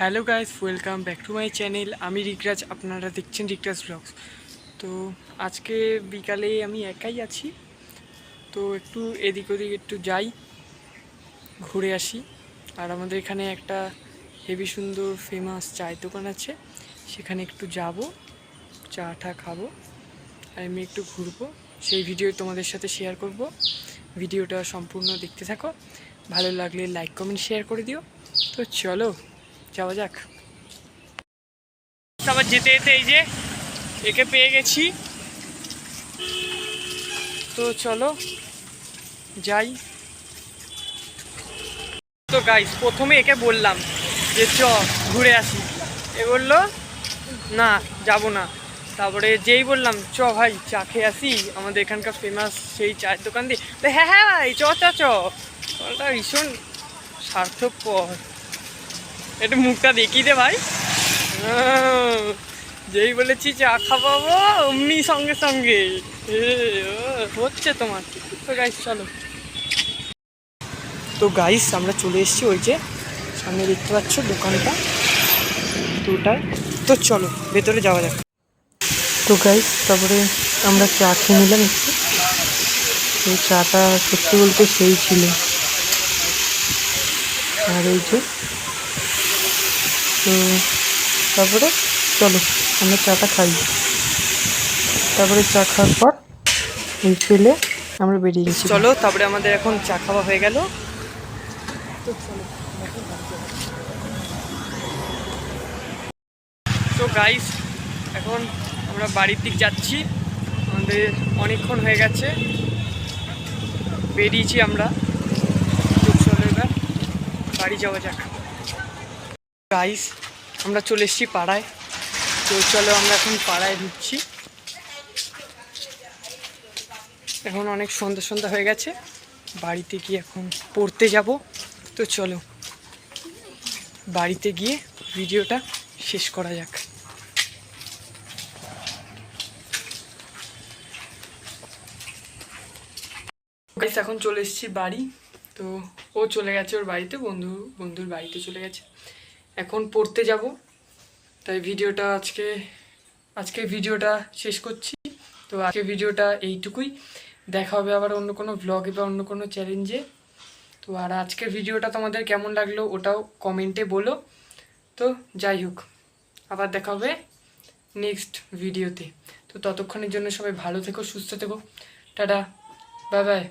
Hello guys, welcome back to my channel. আমি রিকরাজ, আপনারা দেখছেন রিকরাজ ব্লগস। তো আজকে বিকালে আমি একাই আছি। তো একটু এদিক ওদিক একটু যাই, ঘুরে আসি। আর আমাদের এখানে একটা হেভি সুন্দর ফেমাস চায়ের দোকান আছে। সেখানে একটু যাব, চা টা খাব, আর আমি একটু ঘুরবো। সেই ভিডিও তোমাদের সাথে শেয়ার করব। ভিডিওটা সম্পূর্ণ দেখতে থাকো। ভালো লাগলে লাইক কমেন্ট শেয়ার করে দিও। তো চলো যাওয়া যাক। আবার যেতে যেতে এই যে একে পেয়ে গেছি। তো চলো, যাই। তো গাইস প্রথমে একে বললাম যে চ, ঘুরে আসি। এ বলল, না, যাব না। তারপরে যেই বললাম, চ ভাই, চা খেয়ে আসি। আমাদের এখানকার ফেমাস সেই চায়ের দোকান দিয়ে। হ্যাঁ হ্যাঁ ভাই, চ চ চ। ওটা ভীষণ সার্থকপর একটু মুখটা দেখি দে ভাই। যেই বলেছি চা খাওয়াবো, অমনি সঙ্গে সঙ্গে। হচ্ছে তোমার। তো গাইস চলো। তো গাইস আমরা চলে এসেছি ওই যে সামনে দেখতে পাচ্ছ দোকানটা তো ওটায় তো চলো, ভেতরে যাওয়া যাক। তো গাইস তারপরে আমরা চা খেয়ে নিলাম একটু। এই চাটা সত্যি বলতে সেই ছিল। আর এই যে তারপরে চলো, আমরা চাটা খাই। তারপরে চা খাওয়ার পর পেলে আমরা বেরিয়ে গেছি। চলো, তারপরে আমাদের এখন চা খাওয়া হয়ে গেল। তো তো গাইস এখন আমরা বাড়ির দিক যাচ্ছি। আমাদের অনেকক্ষণ হয়ে গেছে। বেরিয়েছি আমরা। তো চলো এবার বাড়ি যাওয়া যাক। গাইস আমরা চলে এসেছি পাড়ায়। তো চলো আমরা এখন পাড়ায় ঢুকছি। এখন অনেক সন্ধ্যা সন্ধ্যা হয়ে গেছে। বাড়িতে গিয়ে এখন পড়তে যাব। তো চলো, বাড়িতে গিয়ে ভিডিওটা শেষ করা যাক। গাইস এখন চলে এসেছি বাড়ি। তো ও চলে গেছে ওর বাড়িতে, বন্ধু, বন্ধুর বাড়িতে চলে গেছে। এখন পড়তে যাব। তাই ভিডিওটা আজকে আজকে ভিডিওটা শেষ করছি। তো আজকে ভিডিওটা এইটুকুই। দেখা হবে আবার অন্য কোনো ব্লগে বা অন্য কোনো চ্যালেঞ্জে তো আর আজকের ভিডিওটা তোমাদের কেমন লাগল ওটাও কমেন্টে বলো। তো যাই হোক, আবার দেখা হবে নেক্সট ভিডিওতে তো ততক্ষণের জন্য সবাই ভালো থেকো, সুস্থ থেকো। Tata bye bye